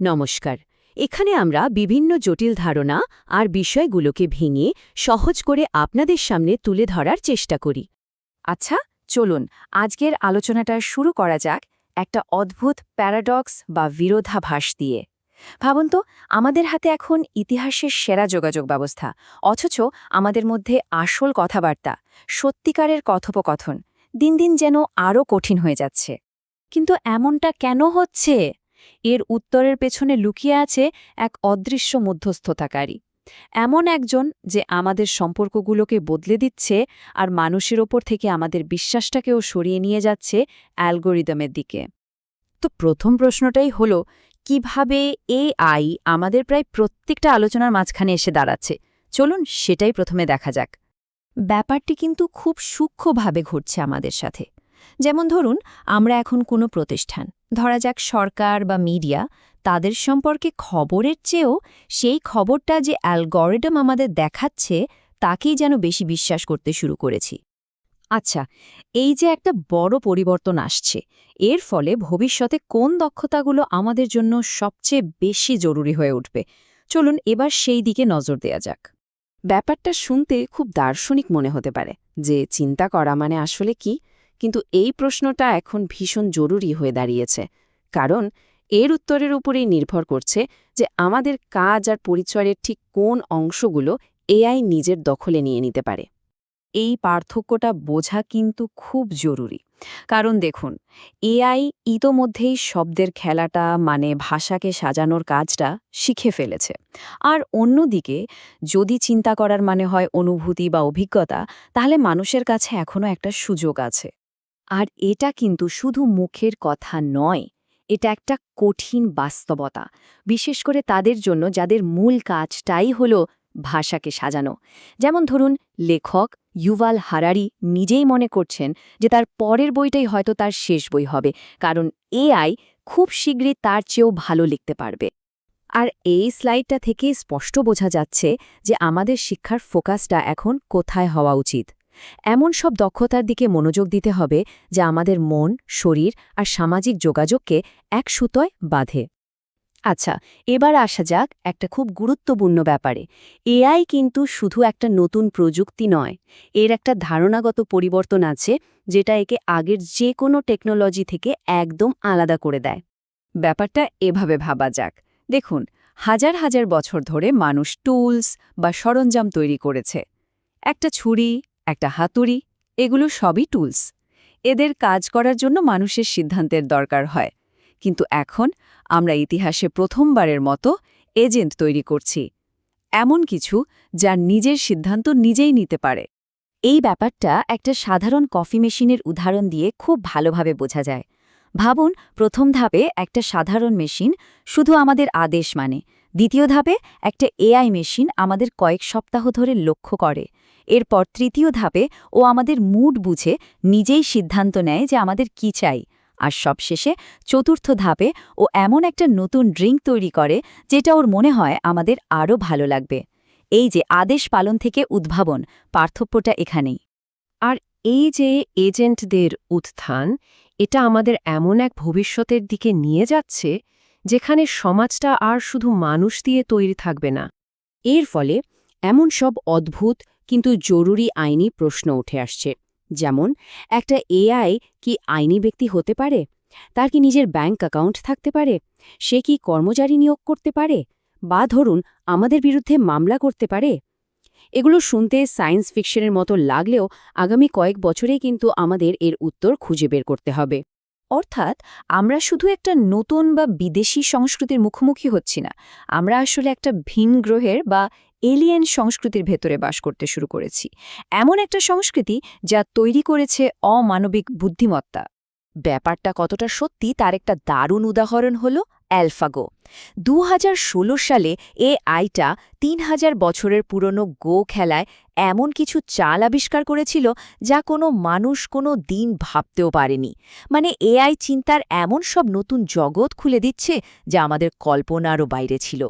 নমস্কার। এখানে আমরা বিভিন্ন জটিল ধারণা আর বিষয়গুলোকে ভেঙে সহজ করে আপনাদের সামনে তুলে ধরার চেষ্টা করি। আচ্ছা চলুন আজকের আলোচনাটা শুরু করা যাক একটা অদ্ভুত প্যারাডক্স বা বিরোধাভাস দিয়ে। ভাবুন তো, আমাদের হাতে এখন ইতিহাসের সেরা যোগাযোগ ব্যবস্থা, অথচ আমাদের মধ্যে আসল কথাবার্তা, সত্যিকারের কথোপকথন দিন দিন যেন আরও কঠিন হয়ে যাচ্ছে। কিন্তু এমনটা কেন হচ্ছে? এর উত্তরের পেছনে লুকিয়ে আছে এক অদৃশ্য মধ্যস্থতাকারী। এমন একজন যে আমাদের সম্পর্কগুলোকে বদলে দিচ্ছে আর মানুষের ওপর থেকে আমাদের বিশ্বাসটাকেও সরিয়ে নিয়ে যাচ্ছে অ্যালগোরিদমের দিকে। তো প্রথম প্রশ্নটাই হলো, কীভাবে এআই আমাদের প্রায় প্রত্যেকটা আলোচনার মাঝখানে এসে দাঁড়াচ্ছে? চলুন সেটাই প্রথমে দেখা যাক। ব্যাপারটি কিন্তু খুব সূক্ষ্মভাবে ঘটছে আমাদের সাথে। যেমন ধরুন, আমরা এখন কোনো প্রতিষ্ঠান ধরা যাক সরকার বা মিডিয়া, তাদের সম্পর্কে খবরের চেয়েও সেই খবরটা যে অ্যালগরিদম আমাদের দেখাচ্ছে, তাকেই যেন বেশি বিশ্বাস করতে শুরু করেছি। আচ্ছা এই যে একটা বড় পরিবর্তন আসছে, এর ফলে ভবিষ্যতে কোন দক্ষতাগুলো আমাদের জন্য সবচেয়ে বেশি জরুরি হয়ে উঠবে? চলুন এবার সেই দিকে নজর দেয়া যাক। ব্যাপারটা শুনতে খুব দার্শনিক মনে হতে পারে, যে চিন্তা করা মানে আসলে কি? কিন্তু এই প্রশ্নটা এখন ভীষণ জরুরি হয়ে দাঁড়িয়েছে, কারণ এর উত্তরের উপরেই নির্ভর করছে যে আমাদের কাজ আর পরিচয়ের ঠিক কোন অংশগুলো এআই নিজের দখলে নিয়ে নিতে পারে। এই পার্থক্যটা বোঝা কিন্তু খুব জরুরি। কারণ দেখুন, এআই ইতোমধ্যেই শব্দের খেলাটা মানে ভাষাকে সাজানোর কাজটা শিখে ফেলেছে। আর অন্যদিকে, যদি চিন্তা করার মানে হয় অনুভূতি বা অভিজ্ঞতা, তাহলে মানুষের কাছে এখনও একটা সুযোগ আছে। আর এটা কিন্তু শুধু মুখের কথা নয়, এটা একটা কঠিন বাস্তবতা, বিশেষ করে তাদের জন্য যাদের মূল কাজটাই হল ভাষাকে সাজানো। যেমন ধরুন, লেখক ইউভাল হারারি নিজেই মনে করছেন যে তার পরের বইটাই হয়তো তার শেষ বই হবে, কারণ এআই খুব শীঘ্রই তার চেয়েও ভালো লিখতে পারবে। আর এই স্লাইডটা থেকে স্পষ্ট বোঝা যাচ্ছে যে আমাদের শিক্ষার ফোকাসটা এখন কোথায় হওয়া উচিত। এমন সব দক্ষতার দিকে মনোযোগ দিতে হবে যা আমাদের মন, শরীর আর সামাজিক যোগাযোগকে এক সুতোয় বাঁধে। আচ্ছা এবার আসা যাক একটা খুব গুরুত্বপূর্ণ ব্যাপারে। এআই কিন্তু শুধু একটা নতুন প্রযুক্তি নয়, এর একটা ধারণাগত পরিবর্তন আছে যেটা একে আগের যে কোনো টেকনোলজি থেকে একদম আলাদা করে দেয়। ব্যাপারটা এভাবে ভাবা যাক। দেখুন, হাজার হাজার বছর ধরে মানুষ টুলস বা সরঞ্জাম তৈরি করেছে। একটা ছুরি একটা হাতুড়ি, এগুলো সবই টুলস। এদের কাজ করার জন্য মানুষের সিদ্ধান্তের দরকার হয়। কিন্তু এখন আমরা ইতিহাসে প্রথমবারের মতো এজেন্ট তৈরি করছি। এমন কিছু যার নিজের সিদ্ধান্ত নিজেই নিতে পারে। এই ব্যাপারটা একটা সাধারণ কফি মেশিনের উদাহরণ দিয়ে খুব ভালোভাবে বোঝা যায়। ভাবুন, প্রথম ধাপে একটা সাধারণ মেশিন শুধু আমাদের আদেশ মানে। দ্বিতীয় ধাপে একটা এআই মেশিন আমাদের কয়েক সপ্তাহ ধরে লক্ষ্য করে। এরপর তৃতীয় ধাপে ও আমাদের মুড বুঝে নিজেই সিদ্ধান্ত নেয় যে আমাদের কি চাই। আর সবশেষে চতুর্থ ধাপে ও এমন একটা নতুন ড্রিঙ্ক তৈরি করে যেটা ওর মনে হয় আমাদের আরও ভালো লাগবে। এই যে আদেশ পালন থেকে উদ্ভাবন, পার্থক্যটা এখানেই। আর এই যে এজেন্টদের উত্থান, এটা আমাদের এমন এক ভবিষ্যতের দিকে নিয়ে যাচ্ছে যেখানে সমাজটা আর শুধু মানুষ দিয়ে তৈরি থাকবে না। এর ফলে এমন সব অদ্ভুত কিন্তু জরুরি আইনি প্রশ্ন উঠে আসছে। যেমন, একটা এআই কি আইনি ব্যক্তি হতে পারে? তার কি নিজের ব্যাংক অ্যাকাউন্ট থাকতে পারে? সে কি কর্মচারী নিয়োগ করতে পারে? বা ধরুন, আমাদের বিরুদ্ধে মামলা করতে পারে? এগুলো শুনতে সায়েন্স ফিকশনের মতো লাগলেও আগামী কয়েক বছরেই কিন্তু আমাদের এর উত্তর খুঁজে বের করতে হবে। অর্থাৎ, আমরা শুধু একটা নতুন বা বিদেশি সংস্কৃতির মুখোমুখি হচ্ছি না। আমরা আসলে একটা ভিন গ্রহের বা এলিয়েন সংস্কৃতির ভেতরে বাস করতে শুরু করেছি। এমন একটা সংস্কৃতি যা তৈরি করেছে অমানবিক বুদ্ধিমত্তা। ব্যাপারটা কতটা সত্যি তার একটা দারুণ উদাহরণ হল অ্যালফাগো। দু হাজার ষোলো সালে এ আইটা তিন হাজার বছরের পুরনো গো খেলায় এমন কিছু চাল আবিষ্কার করেছিল যা কোনো মানুষ কোনো দিন ভাবতেও পারেনি। মানে এআই চিন্তার এমন সব নতুন জগৎ খুলে দিচ্ছে যা আমাদের কল্পনারও বাইরে ছিল।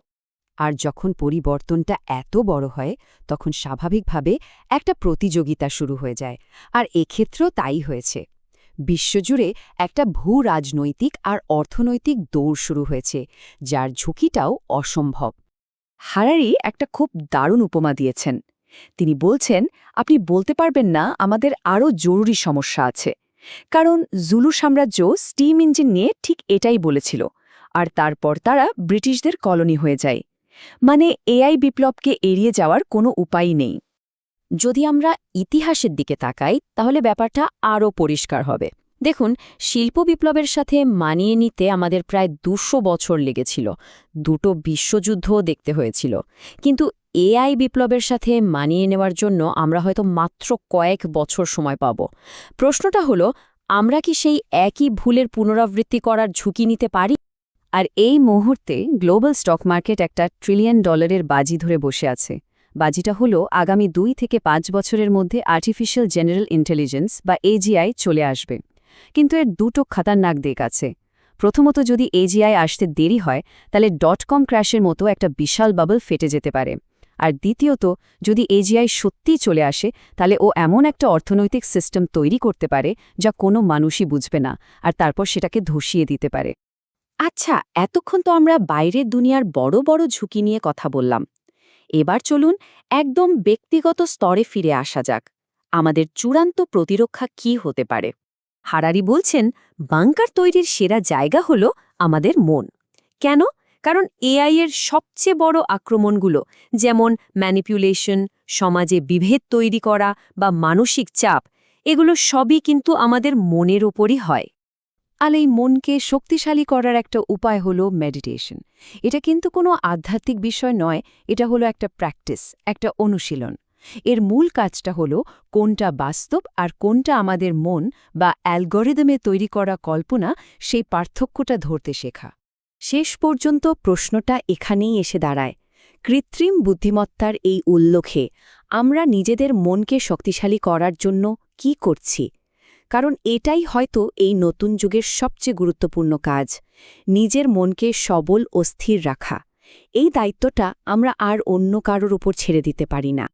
আর যখন পরিবর্তনটা এত বড় হয়, তখন স্বাভাবিকভাবে একটা প্রতিযোগিতা শুরু হয়ে যায়। আর এক্ষেত্রেও তাই হয়েছে। বিশ্বজুড়ে একটা ভূ রাজনৈতিক আর অর্থনৈতিক দৌড় শুরু হয়েছে, যার ঝুঁকিটাও অসম্ভব। হারারি একটা খুব দারুণ উপমা দিয়েছেন। তিনি বলছেন, আপনি বলতে পারবেন না, আমাদের আরও জরুরি সমস্যা আছে। কারণ জুলু সাম্রাজ্য স্টিম ইঞ্জিন নিয়ে ঠিক এটাই বলেছিল, আর তারপর তারা ব্রিটিশদের কলোনি হয়ে যায়। মানে এআই বিপ্লবকে এড়িয়ে যাওয়ার কোনো উপায় নেই। যদি আমরা ইতিহাসের দিকে তাকাই, তাহলে ব্যাপারটা আরও পরিষ্কার হবে। দেখুন, শিল্প বিপ্লবের সাথে মানিয়ে নিতে আমাদের প্রায় দুশো বছর লেগেছিল। দুটো বিশ্বযুদ্ধও দেখতে হয়েছিল। কিন্তু এআই বিপ্লবের সাথে মানিয়ে নেওয়ার জন্য আমরা হয়তো মাত্র কয়েক বছর সময় পাব। প্রশ্নটা হলো, আমরা কি সেই একই ভুলের পুনরাবৃত্তি করার ঝুঁকি নিতে পারি? আর এই মুহূর্তে গ্লোবাল স্টক মার্কেট একটা ট্রিলিয়ন ডলারের বাজি ধরে বসে আছে। বাজিটা হলো আগামী দুই থেকে পাঁচ বছরের মধ্যে আর্টিফিশিয়াল জেনারেল ইন্টেলিজেন্স বা এজিআই চলে আসবে। কিন্তু এর দুটো খাতারনাক দিক আছে। প্রথমত যদি এজিআই আসতে দেরি হয়, তাহলে ডট কম ক্র্যাশের মতো একটা বিশাল বাবল ফেটে যেতে পারে। আর দ্বিতীয়ত, যদি এজিআই সত্যিই চলে আসে, তাহলে ও এমন একটা অর্থনৈতিক সিস্টেম তৈরি করতে পারে যা কোনো মানুষই বুঝবে না, আর তারপর সেটাকে ধসিয়ে দিতে পারে। আচ্ছা এতক্ষণ তো আমরা বাইরের দুনিয়ার বড় বড় ঝুঁকি নিয়ে কথা বললাম। এবার চলুন একদম ব্যক্তিগত স্তরে ফিরে আসা যাক। আমাদের চূড়ান্ত প্রতিরক্ষা কি হতে পারে? হারারি বলছেন, বাংকার তৈরির সেরা জায়গা হল আমাদের মন। কেন? কারণ এআই এর সবচেয়ে বড় আক্রমণগুলো, যেমন ম্যানিপুলেশন সমাজে বিভেদ তৈরি করা বা মানসিক চাপ, এগুলো সবই কিন্তু আমাদের মনের ওপরই হয়। আর এই মনকে শক্তিশালী করার একটা উপায় হলো মেডিটেশন এটা কিন্তু কোনো আধ্যাত্মিক বিষয় নয়, এটা হলো একটা প্র্যাকটিস একটা অনুশীলন। এর মূল কাজটা হলো কোনটা বাস্তব আর কোনটা আমাদের মন বা অ্যালগরিদমে তৈরি করা কল্পনা সেই পার্থক্যটা ধরতে শেখা। শেষ পর্যন্ত প্রশ্নটা এখানেই এসে দাঁড়ায়। কৃত্রিম বুদ্ধিমত্তার এই উল্লেখে আমরা নিজেদের মনকে শক্তিশালী করার জন্য কি করছি? কারণ এটাই হয়তো এই নতুন যুগের সবচেয়ে গুরুত্বপূর্ণ কাজ, নিজের মনকে সবল ও স্থির রাখা। এই দায়িত্বটা আমরা আর অন্য কারোর উপর ছেড়ে দিতে পারি না।